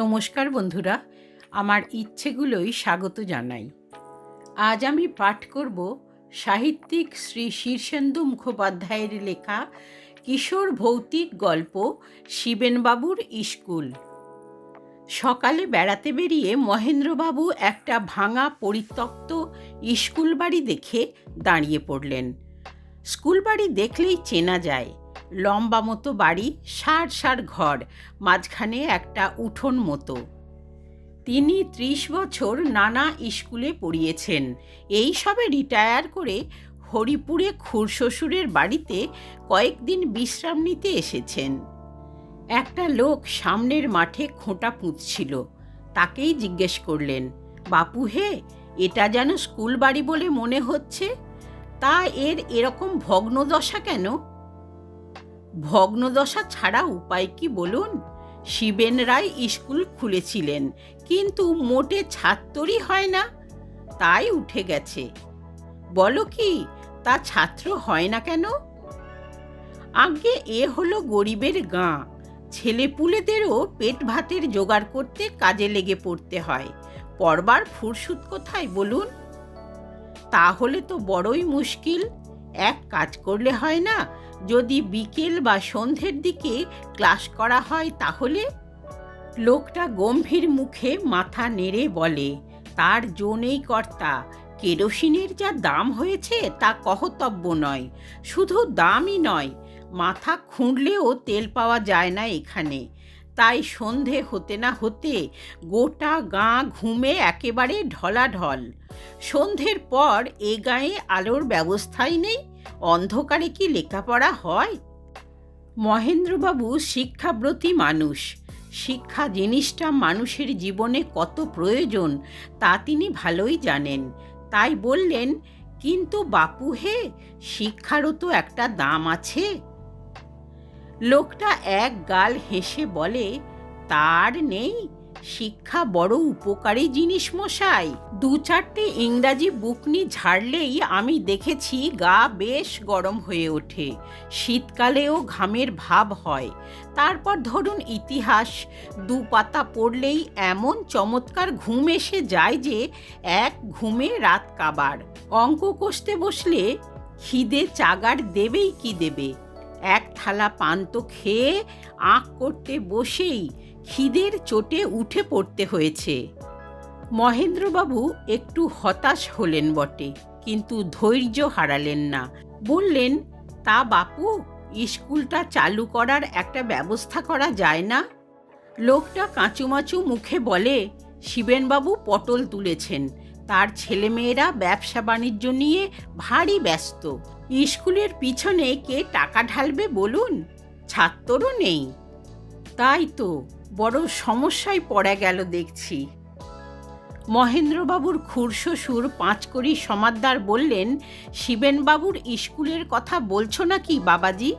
নমস্কার বন্ধুরা, আমার ইচ্ছেগুলোই স্বাগত জানাই। আজ আমি পাঠ করব সাহিত্যিক শ্রী শীর্ষেন্দু মুখোপাধ্যায়ের লেখা কিশোর ভৌতিক গল্প শিবেনবাবুর স্কুল। সকালে বেড়াতে বেরিয়ে মহেন্দ্রবাবু একটা ভাঙা পরিত্যক্ত স্কুল বাড়ি দেখে দাঁড়িয়ে পড়লেন। স্কুল বাড়ি দেখলেই চেনা যায় লম্বা মতো বাড়ি, সার সার ঘর, মাঝখানে একটা উঠোন মতো। তিনি ত্রিশ বছর নানা স্কুলে পড়িয়েছেন। এই সবে রিটায়ার করে হরিপুরে খুরশ্বশুরের বাড়িতে কয়েকদিন বিশ্রাম নিতে এসেছেন। একটা লোক সামনের মাঠে খোঁটা পুঁতছিল। তাকেই জিজ্ঞেস করলেন, বাপু হে, এটা যেন স্কুল বাড়ি বলে মনে হচ্ছে? তা এর এরকম ভগ্নদশা কেন? ভগ্নদশা ছাড়া উপায় কি বলুন? শিবেন রায় স্কুল খুলেছিলেন, কিন্তু মোটে ছাত্রই হয় না। তাই উঠে গেছে। বলো কি, তা ছাত্র হয় না কেন? আগে এ হলো গরিবের গাঁ। ছেলেপুলেদেরও পেট ভাতের জোগাড় করতে কাজে লেগে পড়তে হয়। পড়বার ফুরসুত কোথায় বলুন? তাহলে তো বড়ই মুশকিল। এক কাজ করলে হয় না যদি বিকেল বা সন্ধ্যের দিকে ক্লাস করা হয় তাহলে? লোকটা গম্ভীর মুখে মাথা নেড়ে বলে, তার জোনেই কর্তা। কেরোসিনের যা দাম হয়েছে তা কহতব্য নয়, শুধু দামই নয়, মাথা খুঁড়লেও তেল পাওয়া যায় না এখানে। তাই সন্ধে হতে না হতে গোটা গাঁ ঘুমে একেবারে ঢলাঢল। সন্ধ্যের পর এ গাঁয়ে আলোর ব্যবস্থাই নেই অন্ধকারে কি লেখাপড়া হয়? মহেন্দ্রবাবু শিক্ষাব্রতী মানুষ। শিক্ষা জিনিসটা মানুষের জীবনে কত প্রয়োজন তা তিনি ভালোই জানেন। তাই বললেন, কিন্তু বাপু হে, শিক্ষারও তো একটা দাম আছে। লোকটা এক গাল হেসে বলে, তার নেই শিক্ষা বড় উপকারী জিনিস মশাই। দু চারটে ইংরাজি বুকনি ঝাড়লেই আমি দেখেছি গা বেশ গরম হয়ে ওঠে। শীতকালেও ঘামের ভাব হয়। তারপর ধরুন ইতিহাস, দু পাতা পড়লেই এমন চমৎকার ঘুম এসে যায় যে এক ঘুমে রাত কাবার। অঙ্ক কষতে বসলে খিদে চাগার দেবেই কি দেবে? এক থালা পান্ত খেয়ে আঁক করতে বসেই খিদের চোটে উঠে পড়তে হয়েছে। মহেন্দ্রবাবু একটু হতাশ হলেন বটে, কিন্তু ধৈর্য হারালেন না। বললেন, তা বাপু, স্কুলটা চালু করার একটা ব্যবস্থা করা যায় না? লোকটা কাঁচুমাচু মুখে বলে, শিবেনবাবু পটল তুলেছেন। তার ছেলেমেয়েরা ব্যবসা বাণিজ্য নিয়ে ভারী ব্যস্ত। স্কুলের পিছনে কে টাকা ঢালবে বলুন? ছাত্রও নেই। তাই তো। বড় সমস্যায় পড়ে গেল দেখছি। মহেন্দ্রবাবুর খুরশ্বশুর পাঁচকড়ি সমাদ্দার বললেন, শিবেনবাবুর স্কুলের কথা বলছো নাকি বাবাজি?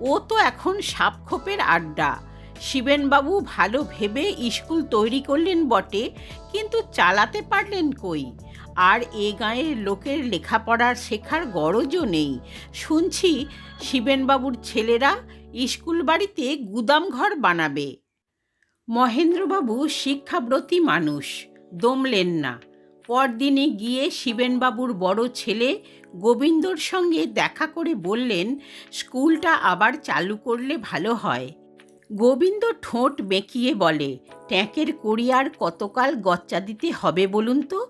ও তো এখন সাপখোপের আড্ডা। শিবেনবাবু ভালো ভেবে স্কুল তৈরি করলেন বটে, কিন্তু চালাতে পারলেন কই? আর এ গাঁয়ের লোকের লেখাপড়ার শেখার গরজও নেই। শুনছি শিবেনবাবুর ছেলেরা স্কুল বাড়িতে গুদামঘর বানাবে। মহেন্দ্রবাবু শিক্ষাব্রতী মানুষ, দমলেন না। পরদিনে গিয়ে শিবেনবাবুর বড় ছেলে গোবিন্দর সঙ্গে দেখা করে বললেন, স্কুলটা আবার চালু করলে ভালো হয়। গোবিন্দ ঠোঁট বেঁকিয়ে বলে, ট্যাঁকের করিয়ার কতকাল গচ্চা দিতে হবে বলুন তো?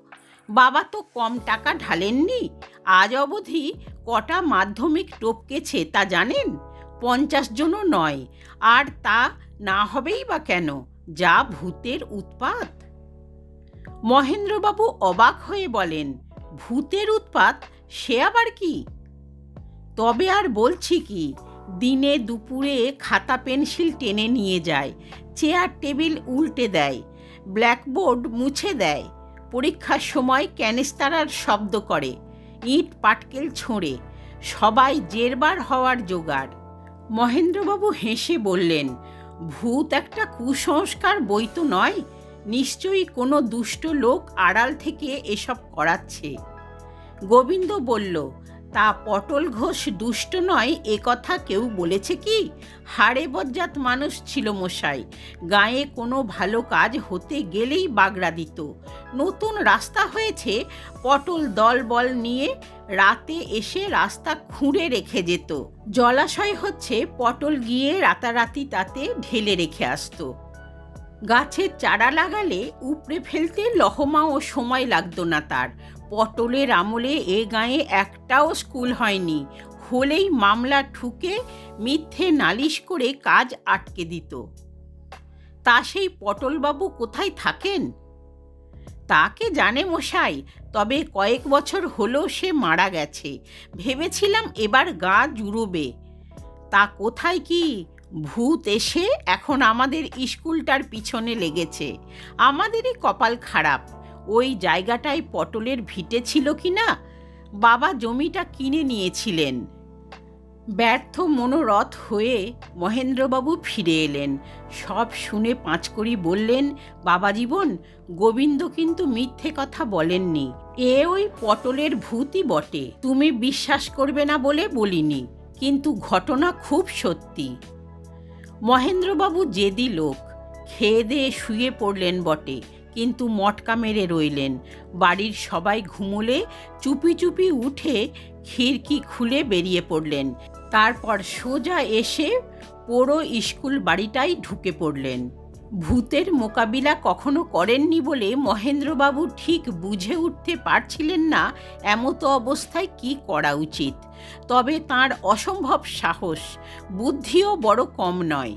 বাবা তো কম টাকা ঢালেননি। আজ অবধি কটা মাধ্যমিক টপকেছে, তা জানেন? পঞ্চাশ জনও নয়। আর তা না হবেই বা কেন? যা ভূতের উৎপাত। মহেন্দ্রবাবু অবাক হয়ে বলেন, ভূতের উৎপাত? সে আবার কি? তবে আর বলছি কি, দিনে দুপুরে খাতা পেন্সিল টেনে নিয়ে যায়, চেয়ার টেবিল উল্টে দেয়, ব্ল্যাকবোর্ড মুছে দেয়, পরীক্ষার সময় ক্যানেস্তারার শব্দ করে, ইট পাটকেল ছোঁড়ে, সবাই জেরবার হওয়ার জোগাড়। মহেন্দ্রবাবু হেসে বললেন, ভূত একটা কুসংস্কার বই তো নয়, নিশ্চয়ই কোনো দুষ্ট লোক আড়াল থেকে এসব করাচ্ছে। গোবিন্দ বলল তা পটল ঘোষ দুষ্ট নয়, এ কথা কেউ বলেছে কি? হাড়ে বজ্জাত মানুষ ছিল মশাই। গায়ে কোনো ভালো কাজ হতে গেলেই বাগড়া দিত। নতুন রাস্তা হয়েছে, পটল দল বল নিয়ে রাতে এসে রাস্তা খুঁড়ে রেখে যেত। জলাশয় হচ্ছে, পটল গিয়ে রাতারাতি তাতে ঢেলে রেখে আসতো। গাছের চারা লাগালে উপড়ে ফেলতে লহমাও সময় লাগতো না তার। পটলের আমলে এ গায়ে একটাও স্কুল হয়নি। হলেই মামলা ঠুকে মিথ্যে নালিশ করে কাজ আটকে দিত। তা সেই পটলবাবু কোথায় থাকেন? তাকে জানে মশাই, তবে কয়েক বছর হলো সে মারা গেছে। ভেবেছিলাম এবার গা জুড়োবে। তা কোথায় কি? ভূত এসে এখন আমাদের স্কুলটার পিছনে লেগেছে। আমাদেরই কপাল খারাপ। ওই জায়গাটায় পটলের ভিটে ছিল কি না বাবা জমিটা কিনে নিয়েছিলেন। ব্যর্থ মনোরথ হয়ে মহেন্দ্রবাবু ফিরে এলেন। সব শুনে পাঁচকড়ি বললেন, বাবা জীবন, গোবিন্দ কিন্তু মিথ্যে কথা বলেননি। এ ওই পটলের ভূতই বটে। তুমি বিশ্বাস করবে না বলে বলিনি, কিন্তু ঘটনা খুব সত্যি। মহেন্দ্রবাবু জেদি লোক। খেয়ে দিয়ে শুয়ে পড়লেন বটে। কিন্তু মটকা মেরে রইলেন। বাড়ির সবাই ঘুমোলে চুপি চুপি উঠে খিড়কি খুলে বেরিয়ে পড়লেন। তারপর সোজা এসে পোড়ো স্কুল বাড়িটাই ঢুকে পড়লেন। ভূতের মোকাবিলা কখনো করেননি বলে মহেন্দ্রবাবু ঠিক বুঝে উঠতে পারছিলেন না এমতো অবস্থায় কি করা উচিত। তবে তার অসম্ভব সাহস, বুদ্ধিও বড় কম নয়।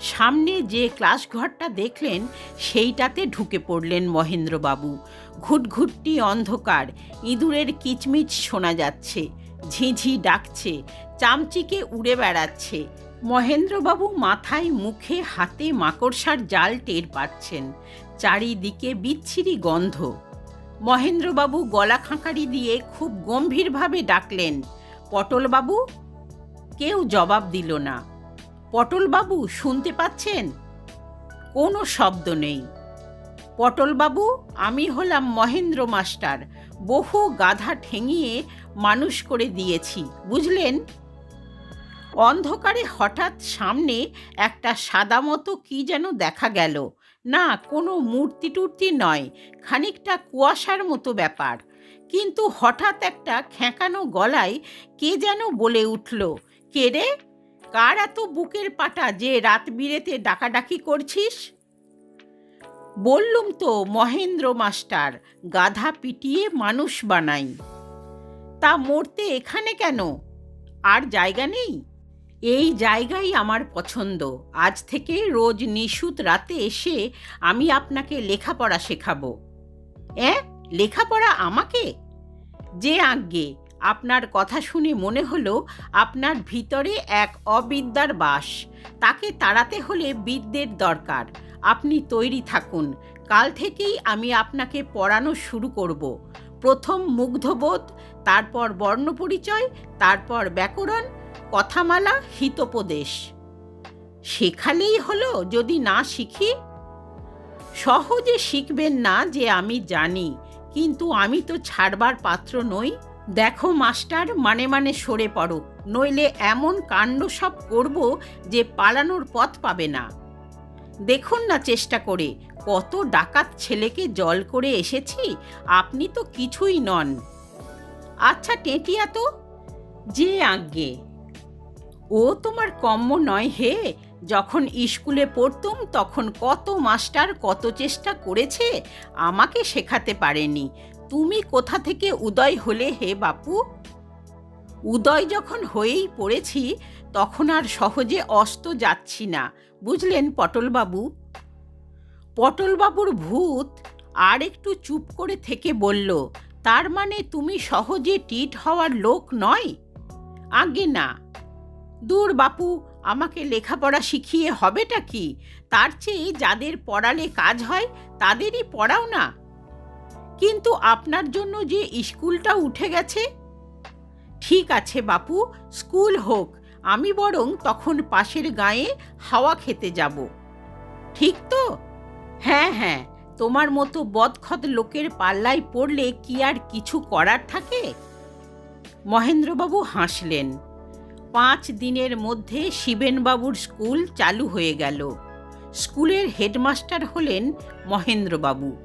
সামনে যে ক্লাস ঘরটা দেখলেন, সেইটাতে ঢুকে পড়লেন মহেন্দ্রবাবু। ঘুটঘুটটি অন্ধকার, ইঁদুরের কিচমিচ শোনা যাচ্ছে, ঝিঝি ডাকছে, চামচিকে উড়ে বেড়াচ্ছে। মহেন্দ্রবাবু মাথায় মুখে হাতে মাকড়সার জাল টের পাচ্ছেন, চারিদিকে বিচ্ছিরি গন্ধ। মহেন্দ্রবাবু গলা খাঁকারি দিয়ে খুব গম্ভীরভাবে ডাকলেন, পটলবাবু, কেউ জবাব দিল না। পটলবাবু শুনতে পাচ্ছেন? কোনো শব্দ নেই। পটলবাবু, আমি হলাম মহেন্দ্র মাস্টার। বহু গাধা ঠেঙিয়ে মানুষ করে দিয়েছি, বুঝলেন? অন্ধকারে হঠাৎ সামনে একটা সাদা মতো কি যেন দেখা গেল। না, কোনো মূর্তি টুর্তি নয়, খানিকটা কুয়াশার মতো ব্যাপার। কিন্তু হঠাৎ একটা খেঁকানো গলায় কে যেন বলে উঠল, কে রে? কার এত বুকের পাটা যে রাত বিরেতে ডাকাডাকি করছিস? বললুম তো, মহেন্দ্র মাস্টার, গাধা পিটিয়ে মানুষ বানাই। তা মরতে এখানে কেন? আর জায়গা নেই? এই জায়গাই আমার পছন্দ। আজ থেকে রোজ নিশুত রাতে এসে আমি আপনাকে লেখাপড়া শেখাবো। অ্যাঁ, লেখাপড়া আমাকে? যে আজ্ঞে আপনার কথা শুনে মনে হলো আপনার ভিতরে এক অবিদ্যার বাস। তাকে তাড়াতে হলে বিদ্যের দরকার। আপনি তৈরি থাকুন। কাল থেকেই আমি আপনাকে পড়ানো শুরু করব। প্রথম মুগ্ধবোধ, তারপর বর্ণপরিচয়, তারপর ব্যাকরণ, কথামালা, হিতোপদেশ। শেখালেই হলো যদি না শিখি? সহজে শিখবেন না যে আমি জানি, কিন্তু আমি তো ছাড়বার পাত্র নই। দেখো মাস্টার মানে মানে সরে পড়ো। নইলে এমন কাণ্ড সব করব যে পালানোর পথ পাবে না। দেখুন না চেষ্টা করে, কত ডাকাত ছেলেকে জল করে এসেছি, আপনি তো কিছুই নন। আচ্ছা টেটিয়া তো? যে আজ্ঞে। ও তোমার কম্য নয় হে। যখন স্কুলে পড়তুম, তখন কত মাস্টার কত চেষ্টা করেছে, আমাকে শেখাতে পারেনি। তুমি কোথা থেকে উদয় হলে হে বাপু? উদয় যখন হয়েই পড়েছি, তখন আর সহজে অস্ত যাচ্ছি না, বুঝলেন পটলবাবু? পটলবাবুর ভূত আর একটু চুপ করে থেকে বলল, তার মানে তুমি সহজে টিট হওয়ার লোক নয়? আগে না। দূর বাপু, আমাকে লেখাপড়া শিখিয়ে হবেটা কি? তার চেয়ে যাদের পড়ালে কাজ হয়, তাদেরই পড়াও না। কিন্তু আপনার জন্য যে স্কুলটা উঠে গেছে? ঠিক আছে বাপু, স্কুল হোক, আমি বরং তখন পাশের গায়ে হাওয়া খেতে যাব। ঠিক তো? হ্যাঁ হ্যাঁ তোমার মতো বদখত লোকের পাল্লায় পড়লে কি আর কিছু করার থাকে? মহেন্দ্রবাবু হাসলেন। পাঁচ দিনের মধ্যে শিবেনবাবুর স্কুল চালু হয়ে গেল। স্কুলের হেডমাস্টার হলেন মহেন্দ্রবাবু।